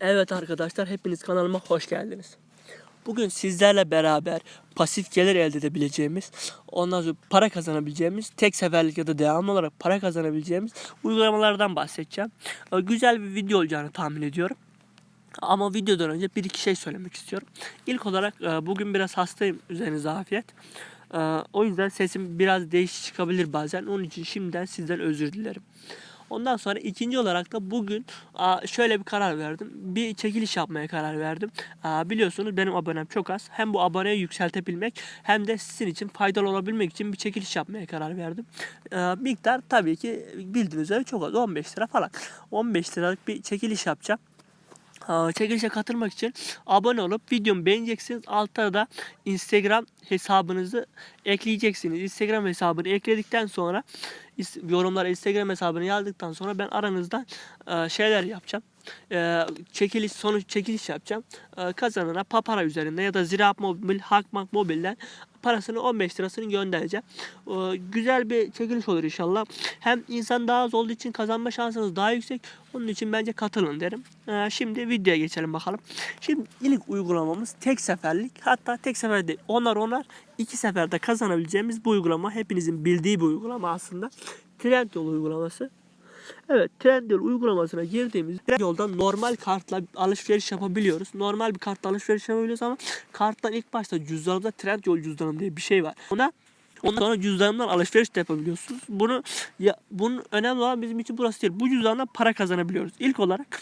Evet arkadaşlar hepiniz kanalıma hoş geldiniz. Bugün sizlerle beraber pasif gelir elde edebileceğimiz, ondan sonra para kazanabileceğimiz, tek seferlik ya da devamlı olarak para kazanabileceğimiz uygulamalardan bahsedeceğim. Ee, Güzel bir video olacağını tahmin ediyorum. Ama videodan önce bir iki şey söylemek istiyorum. İlk olarak e, bugün biraz hastayım üzerinize afiyet. E, O yüzden sesim biraz değişik çıkabilir bazen. Onun için şimdiden sizden özür dilerim. Ondan sonra ikinci olarak da bugün şöyle bir karar verdim. Bir çekiliş yapmaya karar verdim. Biliyorsunuz benim abonem çok az. Hem bu aboneyi yükseltebilmek hem de sizin için faydalı olabilmek için bir çekiliş yapmaya karar verdim. Miktar tabii ki bildiğiniz üzere çok az. 15 lira falan. 15 liralık bir çekiliş yapacağım. Aa, Çekilişe katılmak için abone olup videomu beğeneceksiniz. Altta da Instagram hesabınızı ekleyeceksiniz. Instagram hesabını ekledikten sonra yorumlara Instagram hesabını yazdıktan sonra ben aranızda e, şeyler yapacağım. E, çekiliş sonuç çekiliş yapacağım. E, kazanana Papara üzerinde ya da Ziraat Mobil, Hakbank Mobil'den parasını 15 lirasını göndereceğim. E, güzel bir çekiliş olur inşallah. Hem insan daha az olduğu için kazanma şansınız daha yüksek. Onun için bence katılın derim. E, şimdi videoya geçelim bakalım. Şimdi ilk uygulamamız tek seferlik. Hatta tek sefer değil. Onar onar iki seferde kazanabileceğimiz bu uygulama. Hepinizin bildiği bir uygulama aslında. Trendyol uygulaması. Evet Trendyol uygulamasına girdiğimiz yoldan normal kartla alışveriş yapabiliyoruz. Normal bir kartla alışveriş yapabiliyoruz ama karttan ilk başta cüzdanımda Trendyol cüzdanım diye bir şey var. Ona Ondan sonra cüzdanımdan alışveriş de yapabiliyorsunuz. Bunu ya bunun önemli olan bizim için burası değil. Bu cüzdandan para kazanabiliyoruz. İlk olarak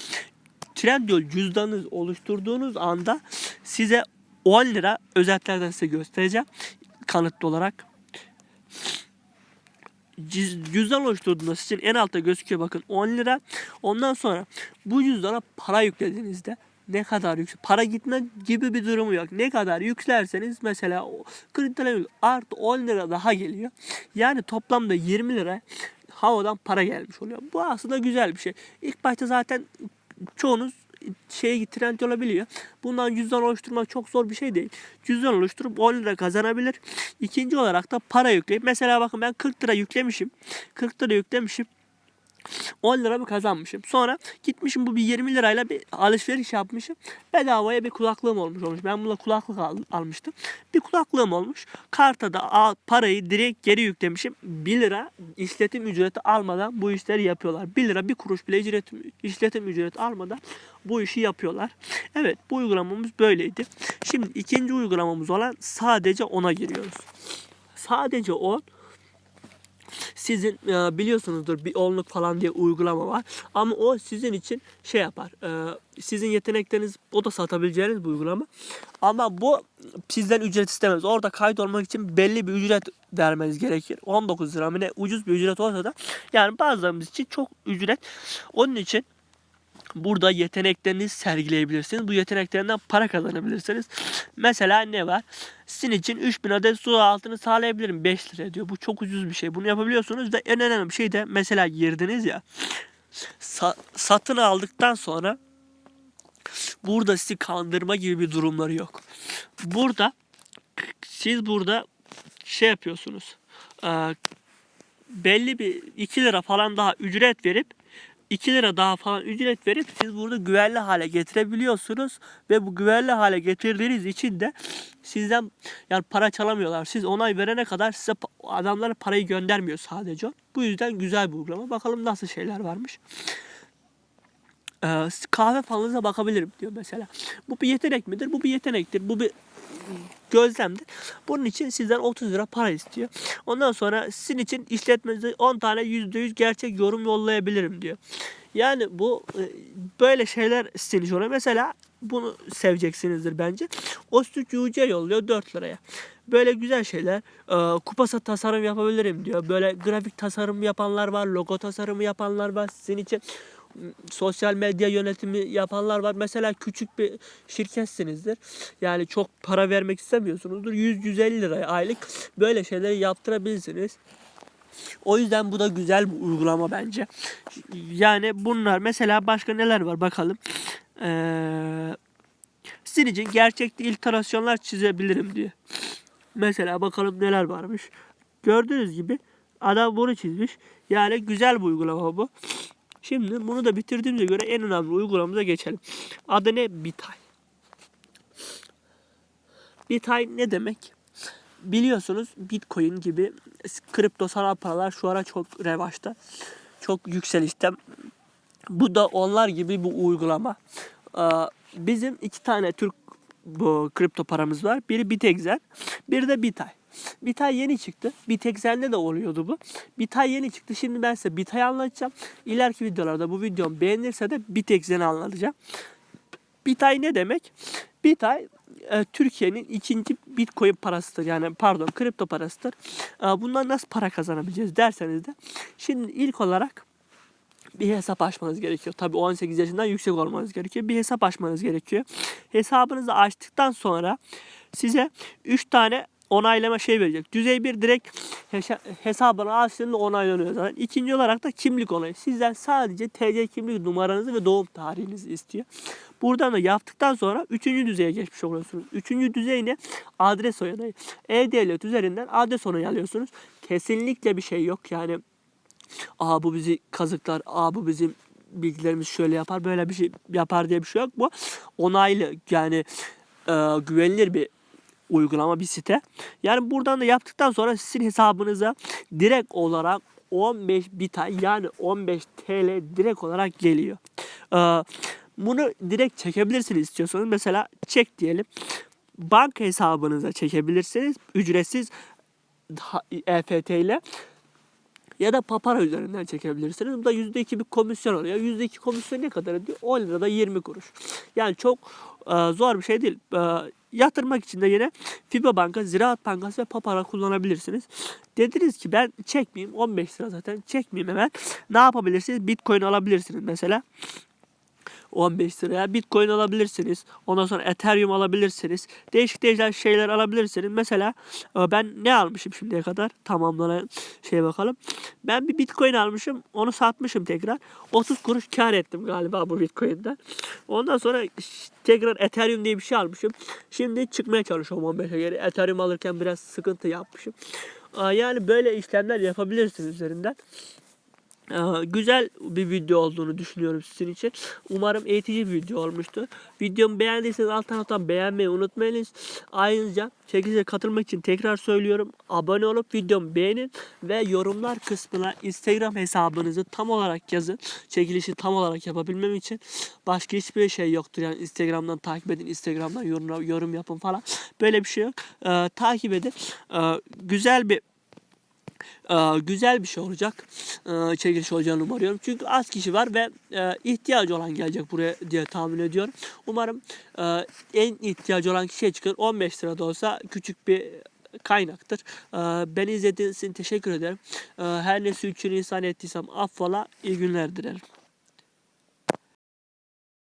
Trendyol cüzdanınız oluşturduğunuz anda size 10 lira özetlerden size göstereceğim kanıtlı olarak. Cüz- Cüzdan oluşturduğunda sizin en altta gözüküyor bakın 10 lira. Ondan sonra bu cüzdana para yüklediğinizde ne kadar yüksek para gitme gibi bir durumu yok. Ne kadar yüklerseniz mesela o kreditleme artı 10 lira daha geliyor. Yani toplamda 20 lira havadan para gelmiş oluyor. Bu aslında güzel bir şey. İlk başta zaten çoğunuz şeye trend olabiliyor. Bundan cüzdan oluşturmak çok zor bir şey değil. Cüzdan oluşturup 10 lira kazanabilir. İkinci olarak da para yükleyip mesela bakın ben 40 lira yüklemişim. 40 lira yüklemişim. 10 lira mı kazanmışım. Sonra gitmişim bu bir 20 lirayla bir alışveriş yapmışım. Bedavaya bir kulaklığım olmuş olmuş. Ben bununla kulaklık al- almıştım. Bir kulaklığım olmuş. Karta da parayı direkt geri yüklemişim. 1 lira işletim ücreti almadan bu işleri yapıyorlar. 1 lira bir kuruş bile ücretim, işletim ücreti almadan bu işi yapıyorlar. Evet bu uygulamamız böyleydi. Şimdi ikinci uygulamamız olan sadece ona giriyoruz. Sadece 10 sizin e, biliyorsunuzdur bir onluk falan diye uygulama var. Ama o sizin için şey yapar. e, sizin yetenekleriniz o da satabileceğiniz bir uygulama. Ama bu sizden ücret istemez. Orada kaydolmak için belli bir ücret vermeniz gerekir. 19 lira mı ne ucuz bir ücret olsa da yani bazılarımız için çok ücret. Onun için Burada yeteneklerinizi sergileyebilirsiniz. Bu yeteneklerinden para kazanabilirsiniz. Mesela ne var? Sizin için 3000 adet su altını sağlayabilirim 5 lira diyor. Bu çok ucuz bir şey. Bunu yapabiliyorsunuz ve en önemli şey de mesela girdiniz ya sa- satın aldıktan sonra burada sizi kandırma gibi bir durumları yok. Burada siz burada şey yapıyorsunuz. Eee, belli bir 2 lira falan daha ücret verip 2 lira daha falan ücret verip siz burada güvenli hale getirebiliyorsunuz ve bu güvenli hale getirdiğiniz için de sizden yani para çalamıyorlar. Siz onay verene kadar size adamlar parayı göndermiyor sadece. Bu yüzden güzel bir uygulama. Bakalım nasıl şeyler varmış. Ee, kahve falınıza bakabilirim diyor mesela. Bu bir yetenek midir? Bu bir yetenektir. Bu bir gözlemdir. Bunun için sizden 30 lira para istiyor. Ondan sonra sizin için işletmenize 10 tane %100 gerçek yorum yollayabilirim diyor. Yani bu e, böyle şeyler için oluyor. Mesela bunu seveceksinizdir bence. O süt UC yolluyor 4 liraya. Böyle güzel şeyler. E, kupasa tasarım yapabilirim diyor. Böyle grafik tasarım yapanlar var. Logo tasarımı yapanlar var. Sizin için sosyal medya yönetimi yapanlar var. Mesela küçük bir şirketsinizdir. Yani çok para vermek istemiyorsunuzdur. 100-150 liraya aylık böyle şeyleri yaptırabilirsiniz. O yüzden bu da güzel bir uygulama bence. Yani bunlar mesela başka neler var bakalım. Ee, sizin için gerçekte illüstrasyonlar çizebilirim diyor. Mesela bakalım neler varmış. Gördüğünüz gibi adam bunu çizmiş. Yani güzel bir uygulama bu. Şimdi bunu da bitirdiğimize göre en önemli uygulamamıza geçelim. Adı ne? Bitay. Bitay ne demek? Biliyorsunuz Bitcoin gibi kripto sanal paralar şu ara çok revaçta. Çok yükselişte. Bu da onlar gibi bu uygulama. Bizim iki tane Türk bu kripto paramız var. Biri Bitexen, biri de Bitay. Bitay yeni çıktı. Bitexen'de de oluyordu bu. Bitay yeni çıktı. Şimdi ben size Bitay'ı anlatacağım. İleriki videolarda bu videom beğenirse de Bitexen'i anlatacağım. Bitay ne demek? Bitay e, Türkiye'nin ikinci Bitcoin parasıdır. Yani pardon kripto parasıdır. E, bundan nasıl para kazanabileceğiz derseniz de. Şimdi ilk olarak bir hesap açmanız gerekiyor. Tabii 18 yaşından yüksek olmanız gerekiyor. Bir hesap açmanız gerekiyor. Hesabınızı açtıktan sonra size 3 tane onaylama şey verecek. Düzey 1 direkt hesa- hesabını açtığında onaylanıyor zaten. İkinci olarak da kimlik onayı. Sizden sadece TC kimlik numaranızı ve doğum tarihinizi istiyor. Buradan da yaptıktan sonra üçüncü düzeye geçmiş oluyorsunuz. Üçüncü düzey ne? Adres onayı. E-Devlet üzerinden adres onayı alıyorsunuz. Kesinlikle bir şey yok. Yani aa bu bizi kazıklar, aa bu bizim bilgilerimiz şöyle yapar, böyle bir şey yapar diye bir şey yok. Bu onaylı yani e, güvenilir bir uygulama bir site. Yani buradan da yaptıktan sonra sizin hesabınıza direkt olarak 15 bitay yani 15 TL direkt olarak geliyor. Ee, bunu direkt çekebilirsiniz istiyorsanız. Mesela çek diyelim. Banka hesabınıza çekebilirsiniz. Ücretsiz EFT ile ya da papara üzerinden çekebilirsiniz. Bu da %2 bir komisyon oluyor. %2 komisyon ne kadar ediyor? 10 lirada 20 kuruş. Yani çok e, zor bir şey değil. E, yatırmak için de yine FIBA Banka, Ziraat Bankası ve papara kullanabilirsiniz. Dediniz ki ben çekmeyeyim 15 lira zaten çekmeyeyim hemen. Ne yapabilirsiniz? Bitcoin alabilirsiniz mesela. 15 liraya Bitcoin alabilirsiniz. Ondan sonra Ethereum alabilirsiniz. Değişik değişik şeyler alabilirsiniz. Mesela e, ben ne almışım şimdiye kadar? Tamamlanan şeye bakalım. Ben bir Bitcoin almışım. Onu satmışım tekrar. 30 kuruş kar ettim galiba bu Bitcoin'den. Ondan sonra tekrar Ethereum diye bir şey almışım. Şimdi çıkmaya çalışıyorum 15'e geri. Ethereum alırken biraz sıkıntı yapmışım. Yani böyle işlemler yapabilirsiniz üzerinden. Güzel bir video olduğunu düşünüyorum sizin için. Umarım eğitici bir video olmuştur. Videomu beğendiyseniz alt taraftan beğenmeyi unutmayınız. Ayrıca çekilişe katılmak için tekrar söylüyorum. Abone olup videomu beğenin ve yorumlar kısmına Instagram hesabınızı tam olarak yazın. Çekilişi tam olarak yapabilmem için. Başka hiçbir şey yoktur. Yani Instagram'dan takip edin, Instagram'dan yorum, yorum yapın falan. Böyle bir şey yok. Ee, takip edin. Ee, güzel bir ee, güzel bir şey olacak. Ee, çekiliş olacağını umuyorum. Çünkü az kişi var ve e, ihtiyacı olan gelecek buraya diye tahmin ediyorum. Umarım e, en ihtiyacı olan kişiye çıkar. 15 lira da olsa küçük bir kaynaktır. Ee, beni izlediğiniz için teşekkür ederim. Her nesi için insan ettiysem affola. İyi günler dilerim.